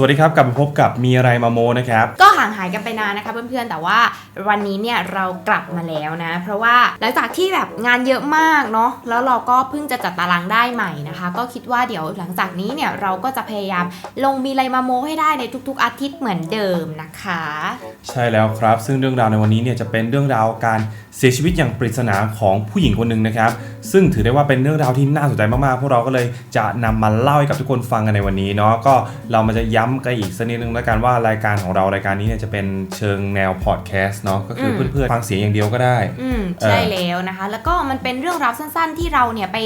วัสดีครับกลับมาพบกับมีอะไรมาโมนะครับ ก็ห่างหายกันไปนานนะคะเพื่อนๆ แต่ว่าวันนี้เนี่ยเรากลับมาแล้วนะ เพราะว่าหลังจากที่แบบงานเยอะมากเนาะ แล้วเราก็เพิ่งจะจัดตารางได้ใหม่นะคะ ก็คิดว่าเดี๋ยวหลังจากนี้เนี่ยเราก็จะพยายามลงมีอะไรมาโมให้ได้ในทุกๆ อาทิตย์เหมือนเดิมนะคะ ใช่แล้วครับ ซึ่งเรื่องราวในวันนี้เนี่ยจะเป็นเรื่องราวการเสียชีวิตอย่างปริศนาของผู้หญิงคนหนึ่งนะครับ ซึ่งถือได้ว่าเป็นเรื่องราวที่น่าสนใจมากๆ พวกเราก็เลยจะนำมาเล่าให้กับทุกคนฟังกันในวันนี้เนาะ ก็เรามาจะย้ำกันอีกสักนิดนึงแล้วกันว่ารายการของเรารายการนี้เนี่ยจะเป็นเชิงแนวพอดแคสต์เนาะก็คือมเพื่อนๆฟังเสียงอย่างเดียวก็ได้ อืมเออใช่แล้วนะคะ แล้วก็มันเป็นเรื่องราวสั้น ๆ ที่เราเนี่ยไป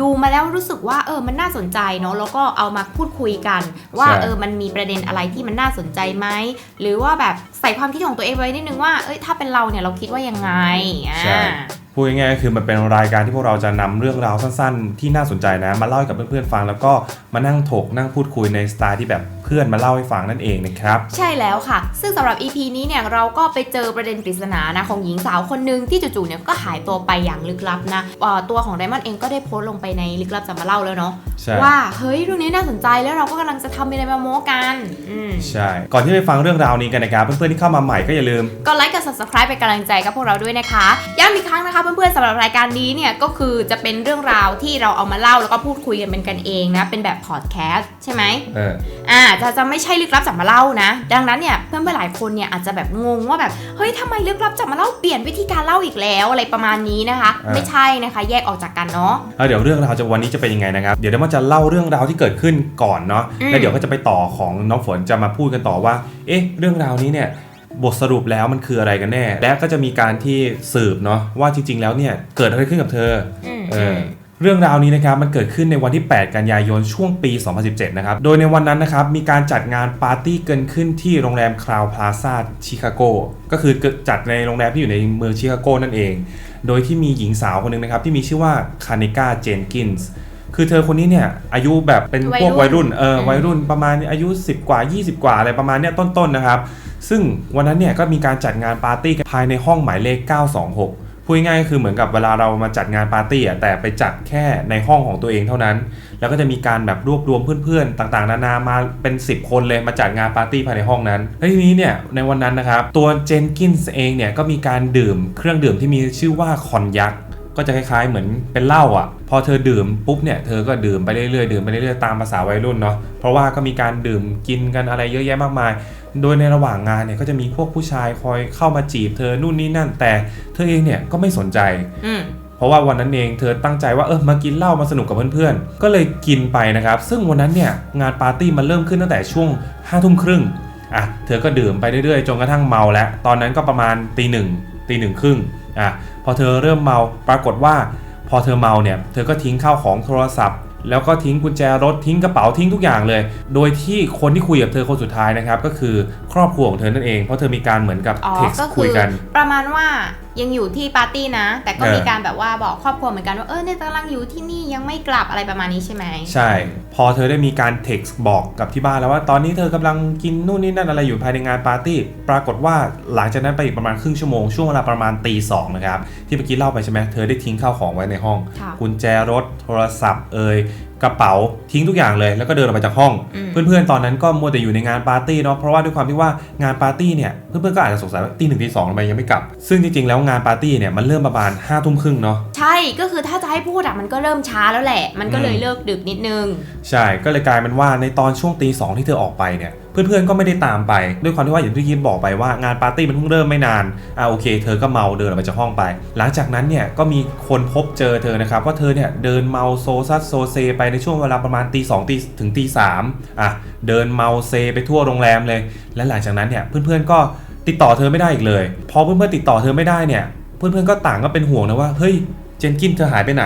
ดูมาแล้วรู้สึกว่าเออมันน่าสนใจเนาะแล้วก็เอามาพูดคุยกัน ว่าเออมันมีประเด็นอะไรที่มันน่าสนใจไหมหรือว่าแบบใส่ความคิดของตัวเองไว้นิดนึงว่าเอ้ยถ้าเป็นเราเนี่ยเราคิดว่ายังไงอ่าใช่ พูดง่ายๆก็คือมันเป็นรายการที่พวกเราจะนำเรื่องราวสั้นๆ ที่น่าสนใจนะมาเล่าให้กับเพื่อนๆฟัง แล้วก็มานั่งถกนั่งพูดคุยในสไตล์ที่แบบเพื่อนมาเล่าให้ฟังนั่นเองนะครับใช่แล้วค่ะ ซึ่งสำหรับ EP นี้เนี่ยเราก็ไปเจอประเด็นปริศนานะของหญิงสาวคนหนึ่งที่จู่ๆเนี่ยก็หายตัวไปอย่างลึกลับนะเอ่อตัวของไดมอนด์เองก็ได้โพสต์ลงไปในลึกลับจะมาเล่าแล้วเนาะใช่ว่าเฮ้ยเรื่องนี้น่าสนใจแล้วเราก็กำลังจะทำอะไรมาโม้กันอืมใช่ก่อนที่ไปฟังเรื่องราวนี้กันนะครับเพื่อนๆที่เข้ามาใหม่ก็อย่าลืมก็ไลค์กับ subscribe เป็นกำลังใจกับพวกเราด้วยนะคะย้ำอีกครั้งนะคะเพื่อนๆสำหรับรายการนี้เนี่ยก็คือจะเป็นเรื่องราวที่เราเอามาเล่าแล้วก็พูดคุยกันเป็นกันเองนะ เป็นแบบพอดแคสต์ใช่ไหมเอออ่าจะจะไม่ใช่ลึกลับจับมาเล่านะ ดังนั้นเนี่ยเพื่อนๆหลายคนเนี่ยอาจจะแบบงงว่าแบบเฮ้ยทำไมลึกลับจับมาเล่าเปลี่ยนวิธีการเล่าอีกแล้วอะไรประมาณนี้นะคะอ่าไม่ใช่นะคะแยกออกจากกันเนาะแล้วเดี๋ยวเรื่องราวจะวันนี้จะเป็นยังไงนะครับเดี๋ยวเดี๋ยวมันจะเล่าเรื่องราวที่เกิดขึ้นก่อนเนาะอืมแล้วเดี๋ยวก็จะไปต่อของน้องฝนจะมาพูดกันต่อว่า เอ๊ะ เรื่องราวนี้เนี่ย บทสรุปแล้วมันคืออะไรกันแน่ และก็จะมีการที่สืบเนาะว่าจริง ๆ แล้วเนี่ยเกิดอะไรขึ้นกับเธออืมเออเรื่องราวนี้นะครับมันเกิดขึ้นในวันที่ 8 กันยายนช่วงปี 2017 นะครับ โดยในวันนั้นนะครับมีการจัดงานปาร์ตี้เกินขึ้นที่โรงแรมคราวพลาซ่าชิคาโก ก็คือจัดในโรงแรมที่อยู่ในเมืองชิคาโกนั่นเอง โดยที่มีหญิงสาวคนหนึ่งนะครับที่มีชื่อว่าคานิก้าเจนกินส์คือเธอคนนี้เนี่ยอายุแบบเป็นพวกวัวัยยรุ่รุ่นนเอออืมวัยรุ่นประมาณอายุ 10 กว่า 20 กว่าอะไรประมาณเนี้ยต้นๆนะครับ ซึ่งวันนั้นเนี่ยก็มีการจัดงานปาร์ตี้ภายในห้องหมายเลข 926 พูดง่ายๆก็คือเหมือนกับเวลาเรามาจัดงานปาร์ตี้อะแต่ไปจัดแค่ในห้องของตัวเองเท่านั้น แล้วก็จะมีการแบบรวบรวมเพื่อนๆ ต่างๆ นานามาเป็น 10 คนเลยมาจัดงานปาร์ตี้ภายในห้องนั้นแล้วทีนี้เนี่ยในวันนั้นนะครับตัวเจนกินส์เองเนี่ยก็มีการดื่มเครื่องดื่มที่มีชื่อว่าคอนยักก็จะคล้ายๆเหมือนเป็นเหล้าอะ พอเธอดื่มปุ๊บเนี่ยเธอก็ดื่มไปเรื่อยๆดื่มไปเรื่อยๆตามภาษาวัยรุ่นเนาะเพราะว่าก็มีการดื่มกินกันอะไรเยอะแยะมากมาย โดยในระหว่างงานเนี่ยก็จะมีพวกผู้ชายคอยเข้ามาจีบเธอนู่นนี่นั่น แต่เธอเองเนี่ยก็ไม่สนใจอืมเพราะว่าวันนั้นเองเธอตั้งใจว่าเออมากินเหล้ามาสนุกกับเพื่อนๆ ก็เลยกินไปนะครับ ซึ่งวันนั้นเนี่ยงานปาร์ตี้มันเริ่มขึ้นตั้งแต่ช่วง5้าทุ่มครึ่งอะเธอก็ดื่มไปเรื่อยๆจนกระทั่งเมาแล้ว ตอนนั้นก็ประมาณตีหนึ่งตีหนึ่งครึ่งอะพอเธอเริ่มเมาปรากฏว่า พอเธอเมาเนี่ยเธอก็ทิ้งข้าวของโทรศัพท์ แล้วก็ทิ้งกุญแจรถทิ้งกระเป๋าทิ้งทุกอย่างเลย โดยที่คนที่คุยกับเธอคนสุดท้ายนะครับก็คือครอบครัวของเธอนั่นเองเพราะเธอมีการเหมือนกับอ๋อเท็กซ์ก็คุคืยอกัน ประมาณว่า ยังอยู่ที่ปาร์ตี้นะ แต่ก็มีการแบบว่าบอกครอบครัวเหมือนกันว่าเออเนี่ยกำลังอยู่ที่นี่ยังไม่กลับอะไรประมาณนี้ใช่ไหมใช่ พอเธอได้มีการเท็กซ์บอกกับที่บ้านแล้วว่าตอนนี้เธอกำลังกินนู่นนี่นั่นอะไรอยู่ภายในงานปาร์ตี้ ปรากฏว่าหลังจากนั้นไปอีกประมาณครึ่งชั่วโมงช่วงเวลาประมาณตีสองนะครับที่เมื่อกี้เล่าไปใช่ไหมเธอได้ทิ้งข้าวของไว้ในห้องค่ะกุญแจรถโทรศัพท์เอ่ย กระเป๋าทิ้งทุกอย่างเลย แล้วก็เดินออกไปจากห้องอืมเพื่อนๆตอนนั้นก็มัวแต่อยู่ในงานปาร์ตี้เนาะเพราะว่าด้วยความที่ว่างานปาร์ตี้เนี่ยเพื่อนๆก็อาจจะสงสัยว่าตีหนึ่งตีสองทำไมยังไม่กลับ ซึ่งจริงๆแล้วงานปาร์ตี้เนี่ยมันเริ่มประมาณห้าทุ่มครึ่งเนาะใช่ก็คือถ้าจะให้พูดอะมันก็เริ่มช้าแล้วแหละ มันก็เลยอืมเลิกดึกนิดนึง ใช่ก็เลยกลายเป็นว่าในตอนช่วงตีสองที่เธอออกไปเนี่ย เพื่อนๆก็ไม่ได้ตามไป ด้วยความที่ว่าอย่างที่ยินบอกไปว่างานปาร์ตี้มันเพิ่งเริ่มไม่นานอ่าโอเค เธอก็เมาเดินออกไปจากห้องไป หลังจากนั้นเนี่ยก็มีคนพบเจอเธอนะครับว่าเธอเนี่ยเดินเมาโซซัสโซเซไปในช่วงเวลาประมาณตีสองตีถึงตีสามอะเดินเมาเซไปทั่วโรงแรมเลย และหลังจากนั้นเนี่ยเพื่อนๆก็ติดต่อเธอไม่ได้อีกเลย พอเพื่อนๆติดต่อเธอไม่ได้เนี่ย เพื่อนๆก็ต่างก็เป็นห่วงนะว่าเฮ้ยเจนกินเธอหายไปไหน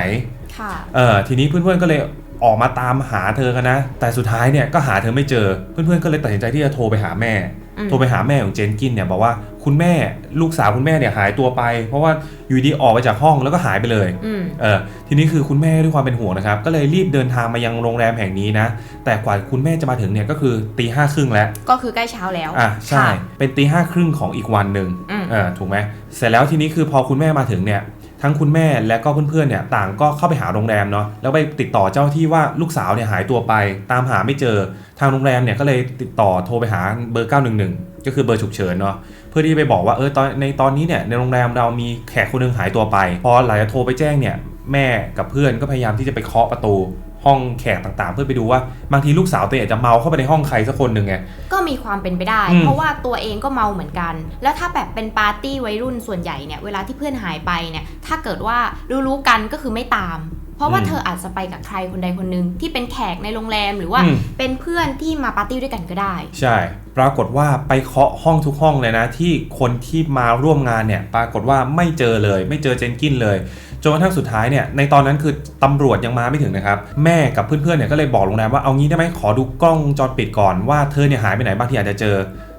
ค่ะเออทีนี้เพื่อนๆก็เลย ออกมาตามหาเธอกันนะ แต่สุดท้ายเนี่ยก็หาเธอไม่เจอ เพื่อนๆก็เลยตัดสินใจที่จะโทรไปหาแม่อืมโทรไปหาแม่ของเจนกินเนี่ยบอกว่าคุณแม่ลูกสาวคุณแม่เนี่ยหายตัวไป เพราะว่าอยู่ดีออกไปจากห้องแล้วก็หายไปเลยอืมเออทีนี้คือคุณแม่ด้วยความเป็นห่วงนะครับ ก็เลยรีบเดินทางมายังโรงแรมแห่งนี้นะ แต่กว่าคุณแม่จะมาถึงเนี่ยก็คือตีห้าครึ่งแล้ว ก็คือใกล้เช้าแล้วอะใช่ค่ะเป็นตีห้าครึ่งของอีกวันหนึ่งอืมเออถูกไหมเสร็จแล้วทีนี้คือพอคุณแม่มาถึงเนี่ย ทั้งคุณแม่และก็เพื่อนๆเนี่ยต่างก็เข้าไปหาโรงแรมเนาะแล้วไปติดต่อเจ้าที่ว่าลูกสาวเนี่ยหายตัวไปตามหาไม่เจอทางโรงแรมเนี่ยก็เลยติดต่อโทรไปหาเบอร์ 911 ก็คือเบอร์ฉุกเฉินเนาะเพื่อที่ไปบอกว่าเออตอนในตอนนี้เนี่ยในโรงแรมเรามีแขกคนหนึงหายตัวไป พอหลังจากโทรไปแจ้งเนี่ยแม่กับเพื่อนก็พยายามที่จะไปเคาะประตู ห้องแขกต่างๆ เพื่อไปดูว่าบางทีลูกสาวตัวเองอาจจะเมาเข้าไปในห้องใครสักคนหนึ่งไงก็มีความเป็นไปได้อืมเพราะว่าตัวเองก็เมาเหมือนกัน แล้วถ้าแบบเป็นปาร์ตี้วัยรุ่นส่วนใหญ่เนี่ยเวลาที่เพื่อนหายไปเนี่ยถ้าเกิดว่ารู้ๆกันก็คือไม่ตาม เพราะว่าอืมเธออาจจะไปกับใครคนใดคนหนึ่งที่เป็นแขกในโรงแรมหรือว่าอืมเป็นเพื่อนที่มาปาร์ตี้ด้วยกันก็ได้ ใช่ ปรากฏว่าไปเคาะห้องทุกห้องเลยนะ ที่คนที่มาร่วมงานเนี่ยปรากฏว่าไม่เจอเลย ไม่เจอเจนกินเลย จนกระทั่งสุดท้ายเนี่ยในตอนนั้นคือตำรวจยังมาไม่ถึงนะครับ แม่กับเพื่อนๆเนี่ยก็เลยบอกโรงแรมว่าเอางี้ได้ไหมขอดูกล้องวงจรปิดก่อนว่าเธอเนี่ยหายไปไหนบางทีอาจจะเจอ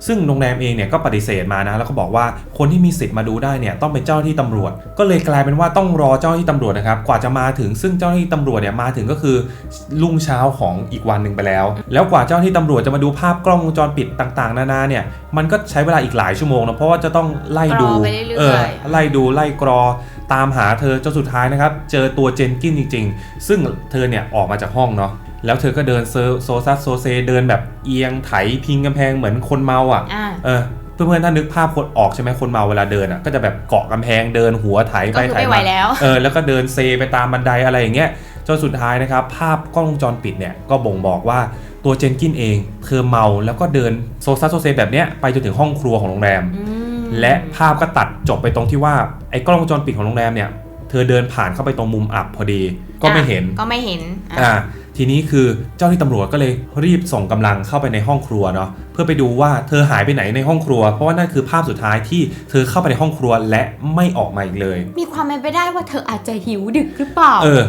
ซึ่งโรงแรมเองเนี่ยก็ปฏิเสธมานะแล้วก็บอกว่าคนที่มีสิทธิ์มาดูได้เนี่ยต้องเป็นเจ้าหน้าที่ตำรวจ ก็เลยกลายเป็นว่าต้องรอเจ้าหน้าที่ตำรวจนะครับกว่าจะมาถึงซึ่งเจ้าหน้าที่ตำรวจเนี่ยมาถึงก็คือรุ่งเช้าของอีกวันหนึ่งไปแล้ว แล้วกว่าเจ้าหน้าที่ตำรวจจะมาดูภาพกล้องวงจรปิดต่างๆ นานาเนี่ยมันก็ใช้เวลาอีกหลายชั่วโมงนะเพราะว่าจะต้องไล่ดูกรอไปเรื่อยๆเออไล่ดูไล่กรอ ตามหาเธอจนสุดท้ายนะครับ เจอตัวเจนกินจริง ๆ ซึ่งเธอเนี่ยออกมาจากห้องเนาะแล้วเธอก็เดินเซอโซซัสโซเซเดินแบบเอียงไถพิงกำแพงเหมือนคนเมาอะอ่าเออเพื่อนๆถ้านึกภาพคนออกใช่ไหมคนเมาเวลาเดินอะก็จะแบบเกาะกำแพงเดินหัวไถก็ไปคือไถไม่ไหวมาแล้วเออแล้วก็เดินเซไปตามบันไดอะไรอย่างเงี้ยจนสุดท้ายนะครับ ภาพกล้องวงจรปิดเนี่ยก็บ่งบอกว่าตัวเจนกินเองเธอเมาแล้วก็เดินโซซัสโซเซแบบเนี้ยไปจนถึงห้องครัวของโรงแรมอืม และภาพก็ตัดจบไปตรงที่ว่าไอ้กล้องวงจรปิดของโรงแรมเนี่ย เธอเดินผ่านเข้าไปตรงมุมอับพอดี ก็ไม่เห็น ก็ไม่เห็น อะอ่าทีนี้คือเจ้าหน้าที่ตำรวจก็เลยรีบส่งกำลังเข้าไปในห้องครัวเนาะ เพื่อไปดูว่าเธอหายไปไหนในห้องครัว เพราะว่านั่นคือภาพสุดท้ายที่เธอเข้าไปในห้องครัวและไม่ออกมาอีกเลย มีความเป็นไปได้ว่าเธออาจจะหิวดึกหรือเปล่า เออ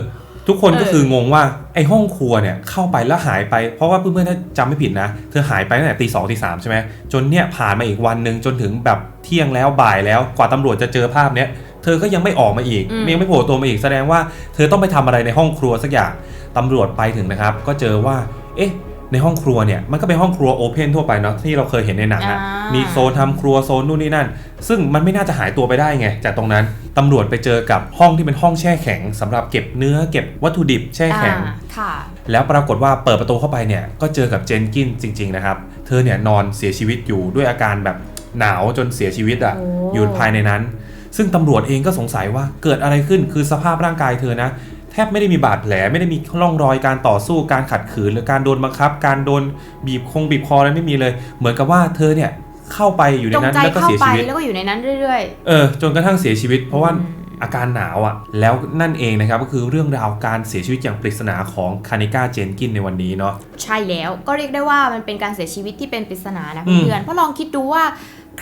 ทุกคนก็เออคืองงว่าไอ้ห้องครัวเนี่ยเข้าไปแล้วหายไป เพราะว่าเพื่อนๆถ้าจำไม่ผิดนะ เธอหายไปตั้งแต่ตีสองตีสามใช่ไหมจนเนี่ยผ่านมาอีกวันหนึ่งจนถึงแบบเที่ยงแล้วบ่ายแล้วกว่าตำรวจจะเจอภาพเนี้ยเธอก็ยังไม่ออกมาอีกอืมยังไม่โผล่ตัวมาอีกแสดงว่า เธอต้องไปทำอะไรในห้องครัวสักอย่างตำรวจไปถึงนะครับ ก็เจอว่า เอ๊ะ ในห้องครัวเนี่ยมันก็เป็นห้องครัวโอเพนทั่วไปเนาะที่เราเคยเห็นในหนังอะอ่ามีมีโซนทำครัวโซนนู่นนี่นั่น ซึ่งมันไม่น่าจะหายตัวไปได้ไง จากตรงนั้นตำรวจไปเจอกับห้องที่เป็นห้องแช่แข็งสำหรับเก็บเนื้อเก็บวัตถุดิบแช่แข็งอ่าค่ะ แล้วปรากฏว่าเปิดประตูเข้าไปเนี่ยก็เจอกับเจนกินจริง ๆนะครับ เธอเนี่ยนอนเสียชีวิตอยู่ด้วยอาการแบบหนาวจนเสียชีวิตอะ่ะโอ้อยู่ภายในนั้น ซึ่งตำรวจเองก็สงสัยว่าเกิดอะไรขึ้นคือสภาพร่างกายเธอนะ แทบไม่ได้มีบาดแผลไม่ได้มีร่องรอยการต่อสู้การขัดขืนหรือการโดนบังคับ การโดนบีบคงบีบคออะไรไม่มีเลย เหมือนกับว่าเธอเนี่ยเข้าไปอยู่ในจงนั้นใจแล้วก็เข้าเสียไปชีวิตแล้วก็อยู่ในนั้นเรื่อยเออจนกระทั่งเสียชีวิต เพราะว่าอืมอาการหนาวอะ่ะ แล้วนั่นเองนะครับก็คือเรื่องราวการเสียชีวิตอย่างปริศนาของคานิก้าเจนกินในวันนี้เนาะๆใช่แล้วก็เรียกได้ว่ามันเป็นการเสียชีวิตที่เป็นปริศนานะอืมเพื่อนๆเพราะลองคิดดูว่า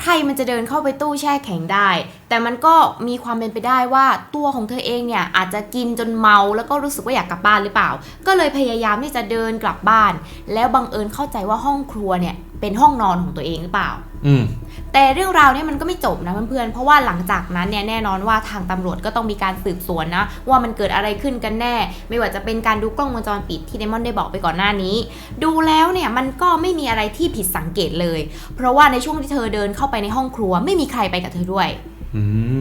ใครมันจะเดินเข้าไปตู้แช่แข็งได้ แต่มันก็มีความเป็นไปได้ว่าตัวของเธอเองเนี่ยอาจจะกินจนเมาแล้วก็รู้สึกว่าอยากกลับบ้านหรือเปล่า ก็เลยพยายามที่จะเดินกลับบ้าน แล้วบังเอิญเข้าใจว่าห้องครัวเนี่ยเป็นห้องนอนของตัวเองหรือเปล่า อืมแต่เรื่องราวเนี้มันก็ไม่จบนะเพื่อนๆ เพราะว่าหลังจากนั้นเนี่ยแน่นอนว่าทางตำรวจก็ต้องมีการสืบสวนนะ ว่ามันเกิดอะไรขึ้นกันแน่ ไม่ว่าจะเป็นการดูกล้องวงจรปิดที่เดมอนได้บอกไปก่อนหน้านี้ ดูแล้วเนี่ยมันก็ไม่มีอะไรที่ผิดสังเกตเลย เพราะว่าในช่วงที่เธอเดินเข้าไปในห้องครัวไม่มีใครไปกับเธอด้วยอืม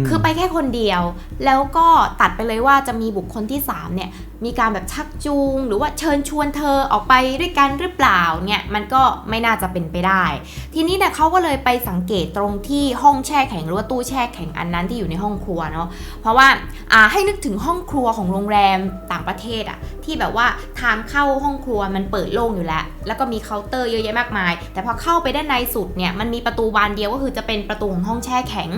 คือไปแค่คนเดียว แล้วก็ตัดไปเลยว่าจะมีบุคคลที่3เนี่ย มีการแบบชักจูง หรือว่าเชิญชวนเธอออกไปด้วยกันหรือเปล่าเนี่ยมันก็ไม่น่าจะเป็นไปได้ ทีนี้เนี่ยเขาก็เลยไปสังเกตตรงที่ห้องแช่แข็งหรือว่าตู้แช่แข็งอันนั้นที่อยู่ในห้องครัวเนาะเพราะว่าอ่าให้นึกถึงห้องครัวของโรงแรมต่างประเทศอะที่แบบว่าทางเข้าห้องครัวมันเปิดโล่งอยู่แล้ว แล้วก็มีเคาน์เตอร์เยอะแยะมากมาย แต่พอเข้าไปด้านในสุดเนี่ยมันมีประตูบานเดียวก็คือจะเป็นประตูของห้องแช่แข็ง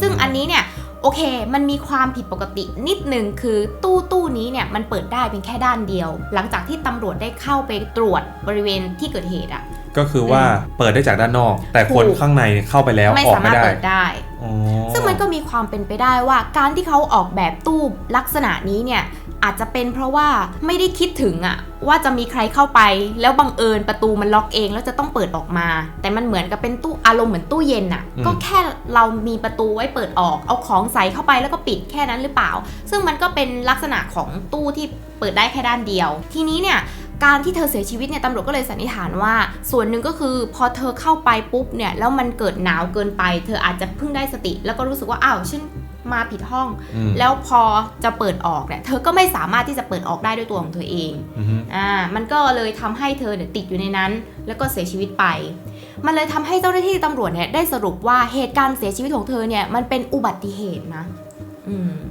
ซึ่งอันนี้เนี่ย โอเค มันมีความผิดปกตินิดนึงคือตู้ตู้นี้เนี่ยมันเปิดได้เป็นแค่ด้านเดียว หลังจากที่ตำรวจได้เข้าไปตรวจบริเวณที่เกิดเหตุอะก็คือว่าเปิดได้จากด้านนอก แต่คนถูกข้างในเข้าไปแล้วไม่ออกสาไม่มารถได้เปิดได้อ๋อซึ่งมันก็มีความเป็นไปได้ว่าการที่เขาออกแบบตู้ลักษณะนี้เนี่ย อาจจะเป็นเพราะว่าไม่ได้คิดถึงอะว่าจะมีใครเข้าไป แล้วบังเอิญประตูมันล็อกเองแล้วจะต้องเปิดออกมา แต่มันเหมือนกับเป็นตู้อารมณ์เหมือนตู้เย็นอะก็แค่เรามีประตูไว้เปิดออก เอาของใส่เข้าไปแล้วก็ปิดแค่นั้นหรือเปล่า ซึ่งมันก็เป็นลักษณะของตู้ที่เปิดได้แค่ด้านเดียว ทีนี้เนี่ยการที่เธอเสียชีวิตเนี่ยตำรวจก็เลยสันนิษฐานว่า ส่วนหนึ่งก็คือพอเธอเข้าไปปุ๊บเนี่ยแล้วมันเกิดหนาวเกินไป เธออาจจะเพิ่งได้สติ แล้วก็รู้สึกว่าอ้าวฉัน มาผิดห้องอืมแล้วพอจะเปิดออกเนี่ยเธอก็ไม่สามารถที่จะเปิดออกได้ด้วยตัวของเธอเองอือฮึอ่ามันก็เลยทำให้เธอเนี่ยติดอยู่ในนั้น แล้วก็เสียชีวิตไป มันเลยทำให้เจ้าหน้าที่ตำรวจเนี่ยได้สรุปว่าเหตุการณ์เสียชีวิตของเธอเนี่ยมันเป็นอุบัติเหตุนะอืม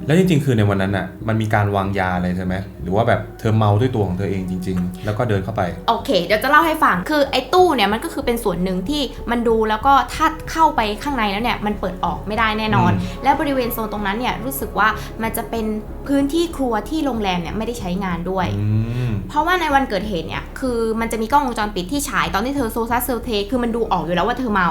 แล้วจริงๆ คือในวันนั้นอะ มันมีการวางยาอะไรใช่ไหมหรือว่าแบบเธอเมาด้วยตัวของเธอเองจริง ๆ แล้วก็เดินเข้าไป โอเค เดี๋ยวจะเล่าให้ฟัง คือไอ้ตู้เนี่ยมันก็คือเป็นส่วนหนึ่งที่มันดูแล้วก็ถ้าเข้าไปข้างในแล้วเนี่ยมันเปิดออกไม่ได้แน่นอนอืมและบริเวณโซนตรงนั้นเนี่ยรู้สึกว่ามันจะเป็นพื้นที่ครัวที่โรงแรมเนี่ยไม่ได้ใช้งานด้วยอืมเพราะว่าในวันเกิดเหตุเนี่ยคือมันจะมีกล้องวงจรปิดที่ฉายตอนที่เธอโซซัสเซลเท คือมันดูออกอยู่แล้วว่าเธอเมา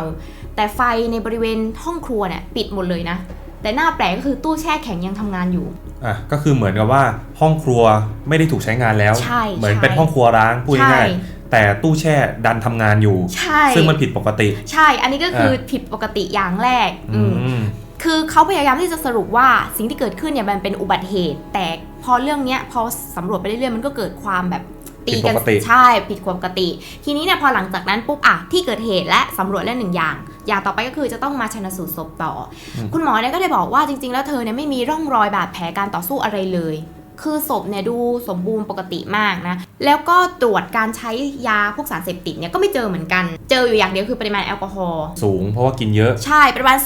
แต่ไฟในบริเวณห้องครัวเนี่ยปิดหมดเลยนะ แต่หน้าแปลกก็คือตู้แช่แข็งยังทำงานอยู่อะก็คือเหมือนกับว่าห้องครัวไม่ได้ถูกใช้งานแล้วใช่เหมือนใช่เป็นห้องครัวร้างพูดใช่ง่ายๆแต่ตู้แช่ดันทำงานอยู่ใช่ซึ่งมันผิดปกติ ใช่ อันนี้ก็คือผิดปกติอย่างแรกอือืมมคือเขาพยายามที่จะสรุปว่าสิ่งที่เกิดขึ้นเนี่ยมันเป็นอุบัติเหตุ แต่พอเรื่องเนี้ยพอสำรวจไปเรื่อยๆมันก็เกิดความแบบตีกันผิดปกติใช่ ผิดปกติ ทีนี้เนี่ยพอหลังจากนั้นปุ๊บอะที่เกิดเหตุและสำรวจแล้วหนึ่งอย่าง อย่างต่อไปก็คือจะต้องมาชนสูตรศพต่ออคุณหมอเนี่ยก็ได้บอกว่าจริง ๆ แล้วเธอเนี่ยไม่มีร่องรอยบาดแผลการต่อสู้อะไรเลย คือศพเนี่ยดูสมบูรณ์ปกติมากนะ แล้วก็ตรวจการใช้ยาพวกสารเสพติดเนี่ยก็ไม่เจอเหมือนกัน เจออยู่อย่างเดียวคือปริมาณแอลกอฮอล์สูงเพราะว่ากินเยอะ ใช่ประมาณ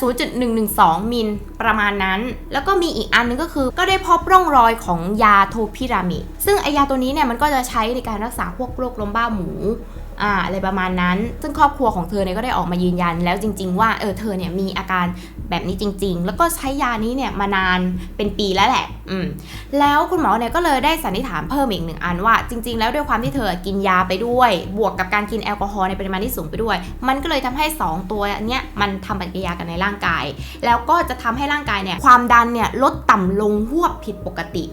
0.112 มิลประมาณนั้น แล้วก็มีอีกอันนึงก็คือก็ได้พบร่องรอยของยาโทพิรามิดซึ่งไอยาตัวนี้เนี่ยมันก็จะใช้ในการรักษาพวกโรคลมบ้าหมู อ่าอะไรประมาณนั้น ซึ่งครอบครัวของเธอเนี่ยก็ได้ออกมายืนยัน แล้วจริง ๆ ว่าเออเธอเนี่ยมีอาการแบบนี้จริง ๆ แล้วก็ใช้ยานี้เนี่ยมานานเป็นปีแล้วแหละ อืม แล้วคุณหมอเนี่ยก็เลยได้สันนิษฐานเพิ่มอีกหนึ่งอันว่า จริง ๆ แล้วด้วยความที่เธอกินยาไปด้วย บวกกับการกินแอลกอฮอล์ในปริมาณที่สูงไปด้วย มันก็เลยทำให้ 2 ตัวเนี้ยมันทำปฏิกิริยากันในร่างกาย แล้วก็จะทำให้ร่างกายเนี่ยความดันเนี่ยลดต่ำลงหวบผิดปกติ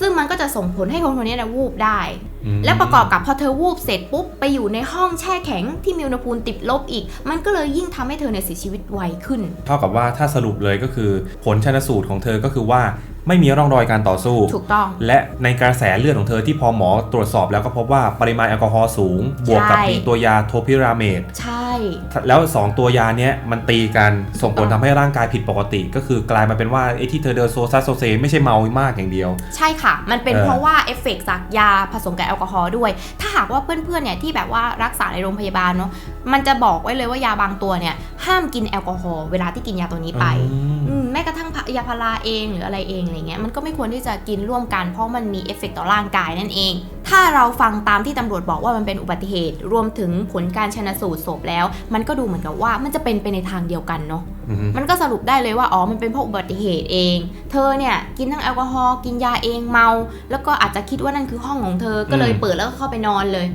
ซึ่งมันก็จะส่งผลให้คนคนนี้เนยวูบได้อืมและประกอบกับพอเธอวูบเสร็จปุ๊บไปอยู่ในห้องแช่แข็งที่มีอุณหภูมิติดลบอีก มันก็เลยยิ่งทำให้เธอเนี่ยเสียชีวิตไวขึ้น เท่ากับว่าถ้าสรุปเลยก็คือผลชนสูตรของเธอก็คือว่า ไม่มีร่องรอยการต่อสู้ ถูกต้อง และในกระแสเลือดของเธอที่พอหมอตรวจสอบแล้วก็พบว่าปริมาณแอลกอฮอล์สูง บวกกับใช่มีตัวยาโทพิราเมดใช่ แล้ว 2 ตัวยาเนี้ยมันตีกันส่งผลทำให้ร่างกายผิดปกติ ก็คือกลายมาเป็นว่าไอ้ที่เธอเดินโซซัสโซเซไม่ใช่เมามากอย่างเดียว ใช่ค่ะ มันเป็นเออเพราะว่าเอฟเฟกต์จากยาผสมกับแอลกอฮอล์ด้วย ถ้าหากว่าเพื่อนๆเนี่ยที่แบบว่ารักษาในโรงพยาบาลเนาะมันจะบอกไว้เลยว่ายาบางตัวเนี่ยห้ามกินแอลกอฮอล์เวลาที่กินยาตัวนี้ไปอืมอืม แม้กระทั่งยาพาราเองหรืออะไรเองอะไรเงี้ยมันก็ไม่ควรที่จะกินร่วมกันเพราะมันมีเอฟเฟกต์ต่อร่างกายนั่นเอง ถ้าเราฟังตามที่ตำรวจบอกว่ามันเป็นอุบัติเหตุ รวมถึงผลการชนะสูตรศพแล้ว มันก็ดูเหมือนกับว่ามันจะเป็นไปในทางเดียวกันเนาะอืมมันก็สรุปได้เลยว่าอ๋อมันเป็นเพราะอุบัติเหตุเอง เธอเนี่ยกินทั้งแอลกอฮอล์กินยาเองเมา แล้วก็อาจจะคิดว่านั่นคือห้องของเธอก็เลยอืมเปิดแล้วก็เข้าไปนอนเลย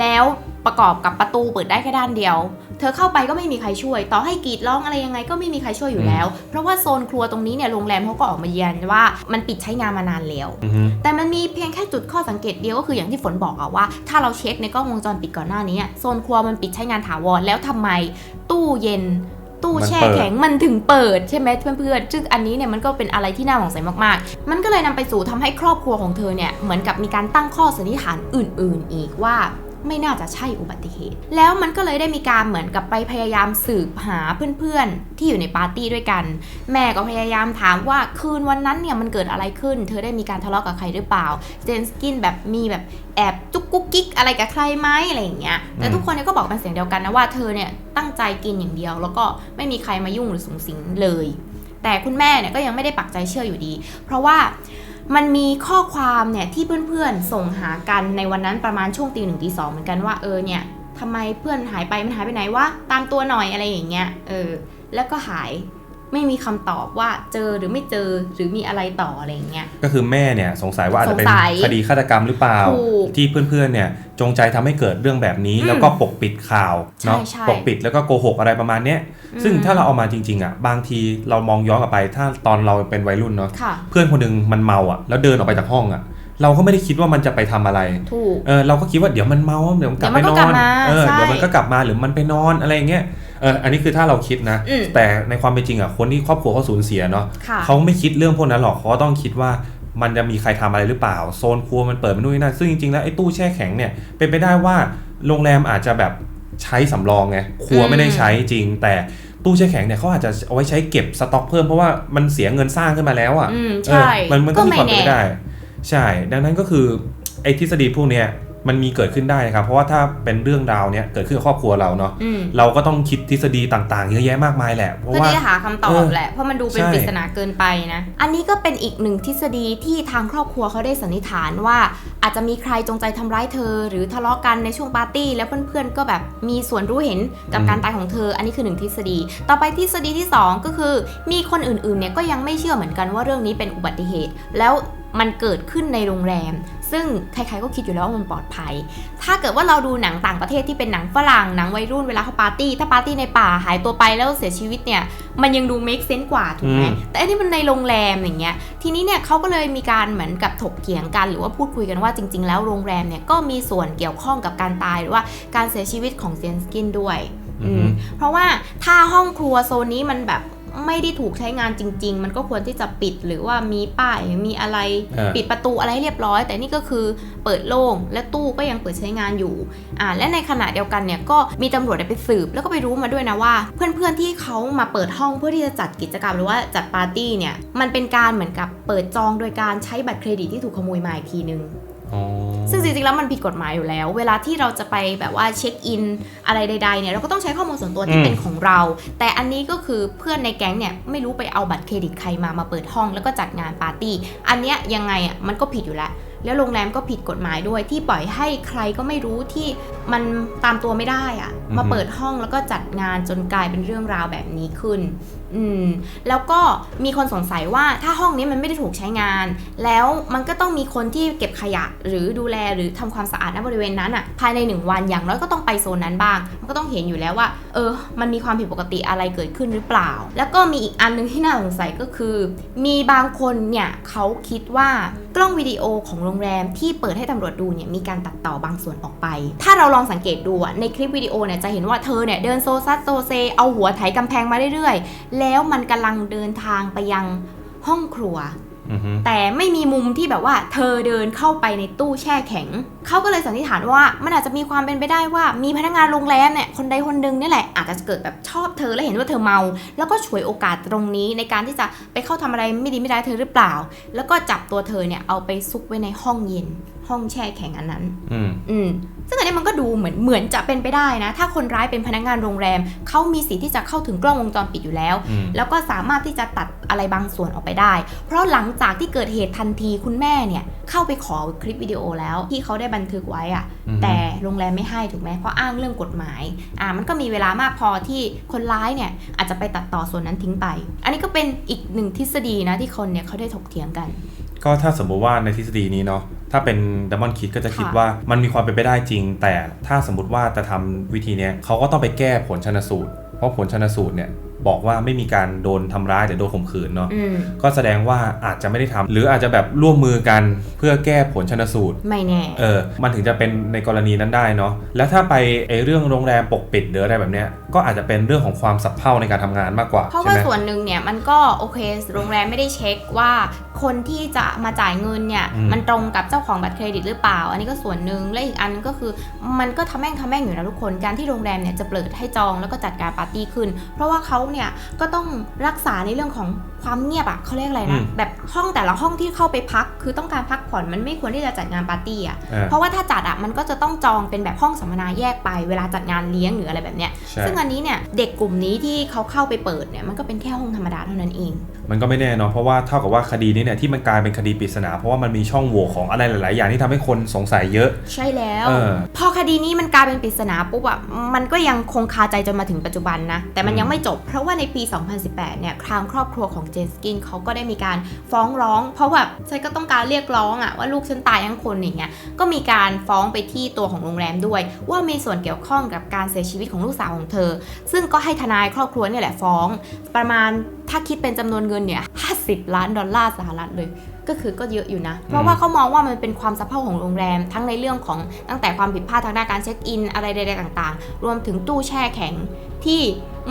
แล้ว ประกอบกับประตูเปิดได้แค่ด้านเดียว เธอเข้าไปก็ไม่มีใครช่วย ต่อให้กรีดร้องอะไรยังไงก็ไม่มีใครช่วยอยู่แล้ว เพราะว่าโซนครัวตรงนี้เนี่ยโรงแรมเขาก็ออกมายืนยันว่ามันปิดใช้งานมานานแล้วอืมแต่มันมีเพียงแค่จุดข้อสังเกตเดียวก็คืออย่างที่ฝนบอกอะว่า ถ้าเราเช็คในกล้องวงจรปิดก่อนหน้านี้อะโซนครัวมันปิดใช้งานถาวรแล้วทำไม ตู้เย็นตู้แช่แข็งมันถึงเปิดใช่ไหมเพื่อนๆซึ่งอันนี้เนี่ยมันก็เป็นอะไรที่น่าสงสัยมากๆ มันก็เลยนำไปสู่ทำให้ครอบครัวของเธอเนี่ยเหมือนกับมีการตั้งข้อสันนิษฐานอื่น ๆ อีกว่า ไม่น่าจะใช่อุบัติเหตุ แล้วมันก็เลยได้มีการเหมือนกับไปพยายามสืบหาเพื่อนๆ ที่อยู่ในปาร์ตี้ด้วยกัน แม่ก็พยายามถามว่าคืนวันนั้นเนี่ยมันเกิดอะไรขึ้น เธอได้มีการทะเลาะกับใครหรือเปล่า เจนสกินแบบมีแบบแอบจุกกุ๊กกิ๊กอะไรกับใครไหมอะไรอย่างเงี้ย แต่อืมทุกคนเนี่ยก็บอกเป็นเสียงเดียวกันนะว่าเธอเนี่ยตั้งใจกินอย่างเดียว แล้วก็ไม่มีใครมายุ่งหรือสูงสิงเลย แต่คุณแม่เนี่ยก็ยังไม่ได้ปักใจเชื่ออยู่ดี เพราะว่า มันมีข้อความเนี่ยที่เพื่อนๆส่งหากันในวันนั้นประมาณช่วงตีหนึ่งตีสองเหมือนกันว่าเออเนี่ยทำไมเพื่อนหายไปมันหายไปไหนวะตามตัวหน่อยอะไรอย่างเงี้ยเออแล้วก็หาย ไม่มีคำตอบว่าเจอหรือไม่เจอหรือมีอะไรต่ออะไรอย่างเงี้ยก็คือแม่เนี่ยสงสัยว่าอาจจะเป็นสงสัยคดีฆาตกรรมหรือเปล่าถูกที่เพื่อนๆเนี่ยจงใจทำให้เกิดเรื่องแบบนี้อืมแล้วก็ปกปิดข่าวเนาะใช่ใช่ปกปิดแล้วก็โกหกอะไรประมาณเนี้ยซึ่งอืมถ้าเราเอามาจริงๆอะบางทีเรามองย้อนกลับไป ถ้าตอนเราเป็นวัยรุ่นเนาะค่ะเพื่อนคนหนึงมันเมาอะแล้วเดินออกไปจากห้องอะเราก็ไม่ได้คิดว่ามันจะไปทำอะไรถูกเออเราก็คิดว่าเดี๋ยวมันเมาเดี๋ยวมันกลับเดี๋ไปยวมันนก็อกลับนมาเออใช่เดี๋ยวมันก็กลับมาหรือมันไปนอนอะไรอย่างเงี้ย เอออันนี้คือถ้าเราคิดนะ อืมแต่ในความเป็นจริงอะคนที่ครอบครัวเขาสูญเสียเนาะค่ะ เขาไม่คิดเรื่องพวกนั้นหรอกเขาต้องคิดว่ามันจะมีใครทำอะไรหรือเปล่า โซนครัวมันเปิดมาด้วยนั่นซึ่งจริงๆแล้วไอ้ตู้แช่แข็งเนี่ยเป็นไปได้ว่าโรงแรมอาจจะแบบใช้สำรองไงครัวอืมไม่ได้ใช้จริง แต่ตู้แช่แข็งเนี่ยเขาอาจจะเอาไว้ใช้เก็บสต็อกเพิ่มเพราะว่ามันเสียเงินสร้างขึ้นมาแล้วอะ อืมเอใช่อมันมันก็มีความเป็นแไปได้ ใช่ ดังนั้นก็คือไอ้ทฤษฎีพวกเนี้ย มันมีเกิดขึ้นได้นะครับ เพราะว่าถ้าเป็นเรื่องราวเนี้ยเกิดขึ้นกับครอบครัวเราเนาะอืมเราก็ต้องคิดทฤษฎีต่างๆ เยอะแยะมากมายแหละ เพราะเพื่อว่า ที่จะหาคำตอเอบอแหละ เพราะมันดูเป็นใช่ ปริศนาเกินไปนะ อันนี้ก็เป็นอีกหนึ่งทฤษฎีที่ทางครอบครัวเขาได้สันนิษฐานว่า อาจจะมีใครจงใจทำร้ายเธอ หรือทะเลาะกันในช่วงปาร์ตี้แล้วเพื่อนๆก็แบบมีส่วนรู้เห็นกับการตายของเธอ อันนี้คือหนึ่งทฤษฎี ต่อไปทฤษฎีที่สองก็คือ มีคนอื่นๆเนี่ยก็ยังไม่เชื่อเหมือนกันว่าเรื่องนี้เป็นอุบัติเหตุ แล้วมันเกิดขึ้นในโรงแรม ซึ่งใครๆก็คิดอยู่แล้วว่ามันปลอดภัย ถ้าเกิดว่าเราดูหนังต่างประเทศที่เป็นหนังฝรั่งหนังวัยรุ่นเวลาเขาปาร์ตี้ ถ้าปาร์ตี้ในป่าหายตัวไปแล้วเสียชีวิตเนี่ย มันยังดู make sense กว่าถูกไหมอืมแต่อันนี้มันในโรงแรมอย่างเงี้ย ทีนี้เนี่ยเขาก็เลยมีการเหมือนกับถกเถียงกัน หรือว่าพูดคุยกันว่าจริง ๆ แล้วโรงแรมเนี่ยก็มีส่วนเกี่ยวข้องกับการตายหรือว่าการเสียชีวิตของเจนสกินด้วยอืออืฮึมเพราะว่าถ้าห้องครัวโซนนี้มันแบบ ไม่ได้ถูกใช้งานจริง ๆ มันก็ควรที่จะปิดหรือว่ามีป้ายมีอะไรเออปิดประตูอะไรให้เรียบร้อย แต่นี่ก็คือเปิดโล่งและตู้ก็ยังเปิดใช้งานอยู่อ่าและในขณะเดียวกันเนี่ยก็มีตำรวจไปสืบ แล้วก็ไปรู้มาด้วยนะว่า เพื่อนๆที่เขามาเปิดห้องเพื่อที่จะจัดกิจกรรมหรือว่าจัดปาร์ตี้เนี่ยมันเป็นการเหมือนกับเปิดจองโดยการใช้บัตรเครดิตที่ถูกขโมยมาอีกทีนึงอ๋อ ซึ่งจริงๆแล้วมันผิดกฎหมายอยู่แล้ว เวลาที่เราจะไปแบบว่าเช็คอินอะไรใดๆเนี่ยเราก็ต้องใช้ข้อมูลส่วนตัวที่อืมเป็นของเรา แต่อันนี้ก็คือเพื่อนในแก๊งเนี่ยไม่รู้ไปเอาบัตรเครดิตใครมามาเปิดห้องแล้วก็จัดงานปาร์ตี้ อันเนี้ยยังไงอะมันก็ผิดอยู่แล้วแล้วโรงแรมก็ผิดกฎหมายด้วยที่ปล่อยให้ใครก็ไม่รู้ที่มันตามตัวไม่ได้อะมาเปิดห้องแล้วก็จัดงานจนกลายเป็นเรื่องราวแบบนี้ขึ้น อืม แล้วก็มีคนสงสัยว่าถ้าห้องนี้มันไม่ได้ถูกใช้งาน แล้วมันก็ต้องมีคนที่เก็บขยะหรือดูแลหรือทำความสะอาดณบริเวณนั้นอะ ภายในหนึ่งวันอย่างน้อยก็ต้องไปโซนนั้นบ้าง มันก็ต้องเห็นอยู่แล้วว่า เออ มันมีความผิดปกติอะไรเกิดขึ้นหรือเปล่า แล้วก็มีอีกอันหนึงที่น่าสงสัยก็คือ มีบางคนเนี่ยเขาคิดว่ากล้องวิดีโอของโรงแรมที่เปิดให้ตำรวจดูเนี่ยมีการตัดต่อบางส่วนออกไป ถ้าเราลองสังเกตดูอะในคลิปวิดีโอเนี่ยจะเห็นว่าเธอเนี่ยเดินโซซัสโซเซเอาหัวไถกำแพงมาเรื่อยๆ แล้วมันกำลังเดินทางไปยังห้องครัวแต่ไม่มีมุมที่แบบว่า เธอเดินเข้าไปในตู้แช่แข็ง เขาก็เลยสันนิษฐานว่ามันอาจจะมีความเป็นไปได้ว่ามีพนักงานโรงแรมเนี่ยคนใดคนหนึ่งนี่แหละอาจจะเกิดแบบชอบเธอและเห็นว่าเธอเมา แล้วก็ฉวยโอกาสตรงนี้ในการที่จะไปเข้าทำอะไรไม่ดีไม่ได้เธอหรือเปล่า แล้วก็จับตัวเธอเนี่ยเอาไปซุกไว้ในห้องเย็น ห้องแช่แข็งอันนั้นอืมอืมซึ่งอันนี้มันก็ดูเหมือนเหมือนจะเป็นไปได้นะ ถ้าคนร้ายเป็นพนักงานโรงแรม เขามีสิทธิ์ที่จะเข้าถึงกล้องวงจรปิดอยู่แล้วอืมแล้วก็สามารถที่จะตัดอะไรบางส่วนออกไปได้ เพราะหลังจากที่เกิดเหตุทันทีคุณแม่เนี่ย เข้าไปขอคลิปวิดีโอแล้วที่เขาได้บันทึกไว้อะอือฮึแต่โรงแรมไม่ให้ถูกไหมเพราะอ้างเรื่องกฎหมาย อ่า มันก็มีเวลามากพอที่คนร้ายเนี่ยอาจจะไปตัดต่อส่วนนั้นทิ้งไป อันนี้ก็เป็นอีกหนึ่งทฤษฎีนะที่คนเนี่ยเขาได้ถกเถียงกัน ก็ถ้าสมมติว่าในทฤษฎีนี้เนาะถ้าเป็นดัมมอนคิดก็จะคิดค่ะว่ามันมีความเป็นไปได้จริง แต่ถ้าสมมติว่าจะทำวิธีเนี้ยเขาก็ต้องไปแก้ผลชนสูตร เพราะผลชนสูตรเนี่ย บอกว่าไม่มีการโดนทำร้ายหรือโดนข่มขืนเนาะอืมก็แสดงว่าอาจจะไม่ได้ทำหรืออาจจะแบบร่วมมือกันเพื่อแก้ผลชนสูตรไม่แน่เออมันถึงจะเป็นในกรณีนั้นได้เนาะแล้วถ้าไปไอเรื่องโรงแรมปกปิดหรืออะไรแบบเนี้ยก็อาจจะเป็นเรื่องของความสับเพร่าในการทำงานมากกว่าเพราะใช่ว่าไหมส่วนหนึ่งเนี่ยมันก็โอเคโรงแรมไม่ได้เช็คว่าคนที่จะมาจ่ายเงินเนี่ยอืมมันตรงกับเจ้าของบัตรเครดิตหรือเปล่า อันนี้ก็ส่วนหนึ่งและอีกอันก็คือมันก็ทำแม่งทำแม่งอยู่นะทุกคนการที่โรงแรมเนี่ยจะเปิดให้จองแล้วก็จัดการปาร์ตี้ขึ้น เพราะว่าเขาเนี่ยก็ต้องรักษาในเรื่องของความเงียบอะเขาเรียกอะไรนะอืมแบบห้องแต่ละห้องที่เข้าไปพัก คือต้องการพักผ่อนมันไม่ควรที่จะจัดงานปาร์ตี้อะเออเพราะว่าถ้าจัดอะมันก็จะต้องจองเป็นแบบห้องสัมมนาแยกไป เวลาจัดงานเลี้ยงหรืออะไรแบบเนี้ยใช่ซึ่งอันนี้เนี่ยเด็กกลุ่มนี้ที่เขาเข้าไปเปิดเนี่ยมันก็เป็นแค่ห้องธรรมดาเท่านั้นเอง มันก็ไม่แน่เนาะเพราะว่าเท่ากับว่าคดีนี้เนี่ยที่มันกลายเป็นคดีปริศนา เพราะว่ามันมีช่องโหว่ของอะไรหลาย ๆ อย่างที่ทำให้คนสงสัยเยอะ ใช่แล้วเออพอคดีนี้มันกลายเป็นปริศนาปุ๊บอะมันก็ยังคงคาใจจนมาถึงปัจจุบันนะแต่มันอืมยังไม่จบ เพราะว่าในปี 2018 เนี่ยทางครอบครัวของเจนสกินเขาก็ได้มีการฟ้องร้อง เพราะแบบฉันก็ต้องการเรียกร้องอะว่าลูกฉันตายทั้งคนอย่างเงี้ยก็มีการฟ้องไปที่ตัวของโรงแรมด้วย ว่ามีส่วนเกี่ยวข้องกับการเสียชีวิตของลูกสาวของเธอ ซึ่งก็ให้ทนายครอบครัวเนี่ยแหละฟ้อง ประมาณถ้าคิดเป็นจำนวนเงินเนี่ย50 ล้านดอลลาร์สหรัฐเลยก็คือก็เยอะอยู่นะ เพราะว่าเขามองว่ามันเป็นความสะเพร่าของโรงแรม ทั้งในเรื่องของตั้งแต่ความผิดพลาดทางด้านการเช็คอิน อะไรใดๆต่าง ๆ รวมถึงตู้แช่แข็งที่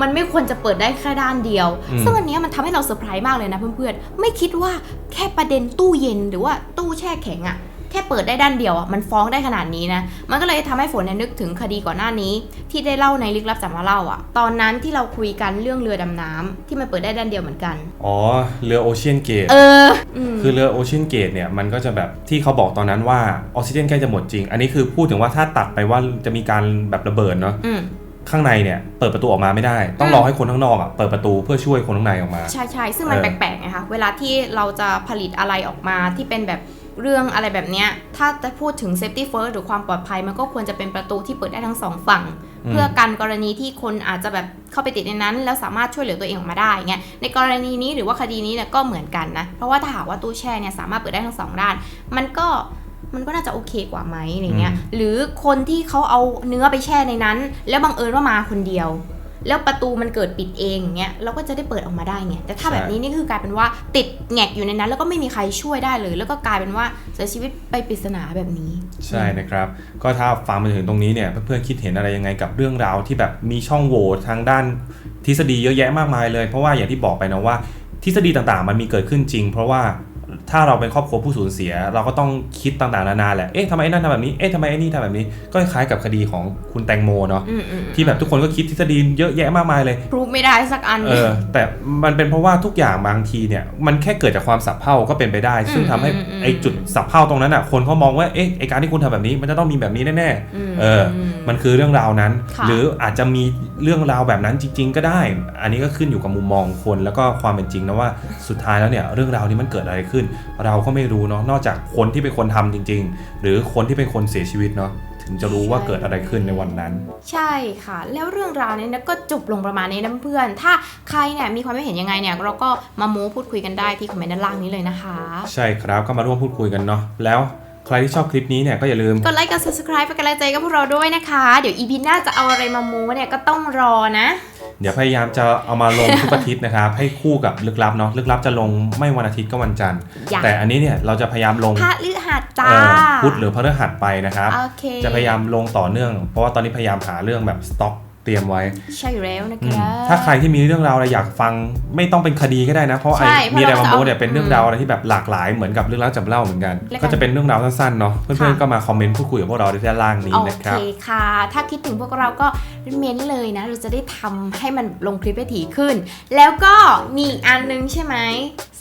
มันไม่ควรจะเปิดได้แค่ด้านเดียว อืม ซึ่งอันเนี้ยมันทำให้เราเซอร์ไพรส์มากเลยนะเพื่อนๆ ไม่คิดว่าแค่ประเด็นตู้เย็นหรือว่าตู้แช่แข็งอะแค่เปิดได้ด้านเดียวอะมันฟ้องได้ขนาดนี้นะ มันก็เลยทำให้ฝนเนี่ยนึกถึงคดีก่อนหน้านี้ ที่ได้เล่าในลึกลับจับมาเล่าอะตอนนั้นที่เราคุยกันเรื่องเรือดำน้ำที่มันเปิดได้ด้านเดียวเหมือนกัน อ๋อ เรือโอเชียนเกต เอออืม คือเรือโอเชียนเกตเนี่ยมันก็จะแบบที่เขาบอกตอนนั้นว่าออกซิเจนใกล้จะหมดจริง อันนี้คือพูดถึงว่าถ้าตัดไปว่าจะมีการแบบระเบิดเนาะอืม ข้างในเนี่ยเปิดประตูออกมาไม่ได้ ต้องอืมรอให้คนข้างนอกอะเปิดประตูเพื่อช่วยคนข้างในออกมาใช่ใช่ซึ่งมันเออแปลกๆไงคะเวลาที่เราจะผลิตอะไรออกมาที่เป็นแบบเรื่องอะไรแบบเนี้ยถ้าจะพูดถึง safety first หรือความปลอดภัยมันก็ควรจะเป็นประตูที่เปิดได้ทั้งสองฝั่งอืมเพื่อกันกรณีที่คนอาจจะแบบเข้าไปติดในนั้น แล้วสามารถช่วยเหลือตัวเองออกมาได้เงี้ยในกรณีนี้หรือว่าคดีนี้เนี่ยก็เหมือนกันนะเพราะว่าถ้าหากว่าตู้แช่เนี่ยสามารถเปิดได้ทั้งสองด้าน มันก็ มันก็น่าจะโอเคกว่าไหมอะไรเงี้ยหรือคนที่เขาเอาเนื้อไปแช่ในนั้น แล้วบังเอิญว่ามาคนเดียว แล้วประตูมันเกิดปิดเองอย่างเงี้ยเราก็จะได้เปิดออกมาได้ไงแต่ถ้าใช่แบบนี้นี่คือกลายเป็นว่าติดแงกอยู่ในนั้น แล้วก็ไม่มีใครช่วยได้เลย แล้วก็กลายเป็นว่าเสียชีวิตไปปริศนาแบบนี้ ใช่นะครับ ก็ถ้าฟังมาถึงตรงนี้เนี่ยเพื่อนๆคิดเห็นอะไรยังไงกับเรื่องราวที่แบบมีช่องโหว่ทางด้านทฤษฎีเยอะแยะมากมายเลย เพราะว่าอย่างที่บอกไปนะว่าทฤษฎีต่างๆ มันมีเกิดขึ้นจริง เพราะว่า ถ้าเราเป็นครอบครัวผู้สูญเสีย เราก็ต้องคิดต่างๆนานาแหละ เอ๊ะทำไมไอ้นั่นทำแบบนี้ เอ๊ะทำไมไอ้นี่ทำแบบนี้ ก็คล้ายๆกับคดีของคุณแตงโมเนาะอืมอืมที่แบบทุกคนก็คิดทฤษฎีเยอะแยะมากมายเลยพรูฟไม่ได้สักอันเออแต่มันเป็นเพราะว่าทุกอย่างบางทีเนี่ยมันแค่เกิดจากความสับเพร่าก็เป็นไปได้ ซึ่งทำให้อืมอืมไอ้จุดสับเพร่าตรงนั้นอะคนเขามองว่าเอ๊ะไอ้การที่คุณทำแบบนี้ มันจะต้องมีแบบนี้แน่มๆเอออมมันคือเรื่องราวนั้นค่ะหรืออาจจะมีเรื่องราวแบบนั้นจริง ๆ ก็ได้ อันนี้ก็ขึ้นอยู่กับมุมมองคนแล้วก็ความเป็นจริงนะว่าสุดท้ายแล้วเนี่ยเรื่องราวนี้มันเกิดอะไรขึ้นเราก็ไม่รู้เนาะนอกจากคนที่เป็นคนทำจริง ๆ หรือคนที่เป็นคนเสียชีวิตเนาะถึงจะรู้ว่าเกิดอะไรขึ้นในวันนั้น ใช่ค่ะ แล้วเรื่องราวเนี้นะก็จบลงประมาณนี้นะเพื่อน ถ้าใครเนี่ยมีความคิดเห็นยังไงเนี่ยเราก็มาโม้พูดคุยกันได้ที่คอมเมนต์ด้านล่างนี้เลยนะคะ ใช่ครับก็มาร่วมพูดคุยกันเนาะแล้วใครที่ชอบคลิปนี้เนี่ยก็อย่าลืม กดไลค์กด subscribe เป็นกำลังใจกับพวกเราด้วยนะคะ เดี๋ยวอีพีหน้าจะเอาอะไรมาโม้เนี่ยก็ต้องรอนะ เดี๋ยวพยายามจะเอามาลงทุกอาทิตย์นะครับ ให้คู่กับลึกลับเนาะลึกลับจะลงไม่วันอาทิตย์ก็วันจันทร์อย่างแต่อันนี้เนี่ยเราจะพยายามลงพระฤหัสจ้าเอ่อพุธหรือพฤหัสไปนะครับโอเคจะพยายามลงต่อเนื่อง เพราะว่าตอนนี้พยายามหาเรื่องแบบสต็อก เตรียมไว้ ใช่อยู่แล้วนะอืคมรับ ถ้าใครที่มีเรื่องราวอะไรอยากฟังไม่ต้องเป็นคดีก็ได้นะ เพราะไอ้ใช่เพราะมีอะไรเรามาจะโม้เอาเนี่ยเป็นเรื่องราวอะไรที่แบบหลากหลายเหมือนกับเรื่องราวจำเล่าเหมือนกันแล้วกัน ก็จะเป็นเรื่องราวสั้นๆเนาะเพื่อนค่ะๆก็มาคอมเมนต์พูดคุยกับพวกเราที่ด้านล่างนี้โอนะคเครับค่ะ ถ้าคิดถึงพวกเราก็เม้นเลยนะ เราจะได้ทำให้มันลงคลิปได้ถี่ขึ้น แล้วก็มีอีกอันนึงใช่ไหม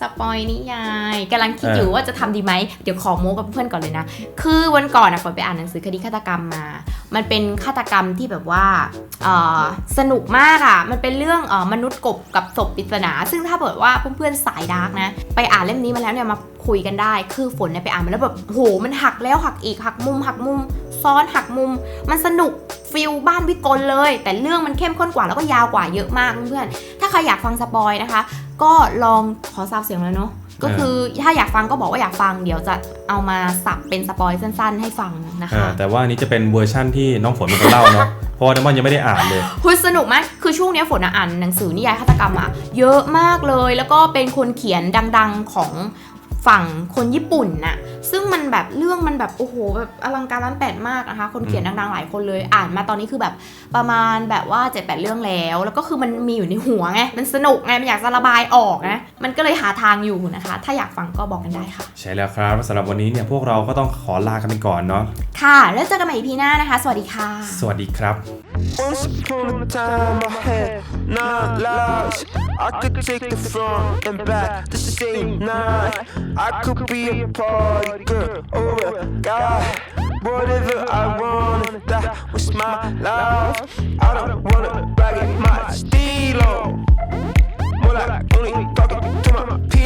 สปอยนิยายกำลังคิดอยู่ว่าจะทำดีไหมเดี๋ยวขอโม้กับเพื่อนก่อนเลยนะ คือวันก่อนอะฝนไปอ่านหนังสือคดีฆาตกรรมมา มันเป็นฆาตกรรมที่แบบว่าเอ่อสนุกมากอะมันเป็นเรื่องออมนุษย์กบกับศพปริศนา ซึ่งถ้าเกิดว่าเพื่อนๆสายดาร์กนะ ไปอ่านเล่มนี้มาแล้วเนี่ยมาคุยกันได้ คือฝนเนี่ยไปอ่านมาแล้วแบบโหมันหักแล้วหักอีกหักมุมหักมุม ซ้อนหักมุม มันสนุกฟิลบ้านวิกลเลย แต่เรื่องมันเข้มข้นกว่าแล้วก็ยาวกว่าเยอะมากเพื่อนๆถ้าใครอยากฟังสปอยนะคะ ก็ลองขอซาวเสียงแล้วเนาะ ก็คือถ้าอยากฟังก็บอกว่าอยากฟังเดี๋ยวจะเอามาสับเป็นสปอยสั้น ๆ ให้ฟังนะอ่าคะแต่ว่าอันนี้จะเป็นเวอร์ชั่นที่น้องฝนเป็นคนเล่าเนาะเพราะว่าน้ำมันยังไม่ได้อ่านเลยคุยสนุกไหมคือช่วงเนี้ยฝนอะอ่านหนังสือนิยายฆาตกรรมอะเยอะมากเลย แล้วก็เป็นคนเขียนดัง ๆของ ฝั่งคนญี่ปุ่นน่ะซึ่งมันแบบเรื่องมันแบบโอ้โหแบบอลังการล้านแปดมากนะคะ คนเขียนดังๆหลายคนเลยอ่านมาตอนนี้คือแบบประมาณแบบว่า7จ็ดแปดเรื่องแล้ว แล้วก็คือมันมีอยู่ในหัวไงมันสนุกไงมันอยากจะระบายออกนะมันก็เลยหาทางอยู่นะคะ ถ้าอยากฟังก็บอกกันได้ค่ะ ใช่แล้วครับสำหรับวันนี้เนี่ยพวกเราก็ต้องขอลากันไปก่อนเนาะค่ะ แล้วเจอกันใหม่ EP หน้านะคะ สวัสดีค่ะ สวัสดีครับ Once upon a time I had nine lives. I could take the front and back the same night. I could be a party girl or a guy. Whatever I wanted, that was my life. I don't wanna brag it, my stilo.